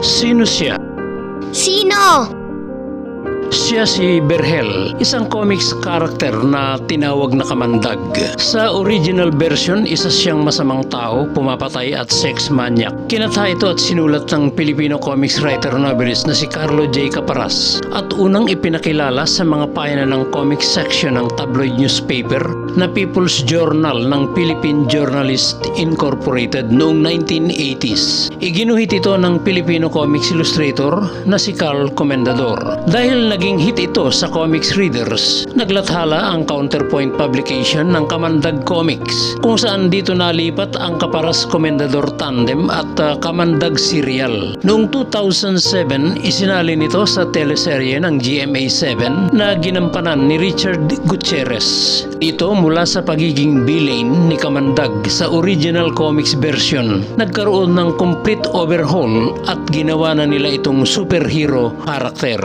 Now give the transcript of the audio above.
Sino siya? Sino? Siya si Berhel, isang comics character na tinawag na kamandag. Sa original version, isa siyang masamang tao, pumapatay at sex maniac. Kinatha ito at sinulat ng Filipino comics writer novelist na si Carlo J. Caparas at unang ipinakilala sa mga pahina ng comics section ng tabloid newspaper na People's Journal ng Philippine Journalist Incorporated noong 1980s. Iginuhit ito ng Filipino comics illustrator na si Carl Comendador. Dahil naging hit ito sa comics readers, naglathala ang Counterpoint publication ng Kamandag Comics kung saan dito nalipat ang Kaparas Comendador Tandem at uh, Kamandag Serial. Noong 2007, isinali nito sa teleserye ng GMA7 na ginampanan ni Richard Gutierrez. Ito mula sa pagiging villain ni Kamandag sa original comics version. Nagkaroon ng complete overhaul at ginawa na nila itong superhero character.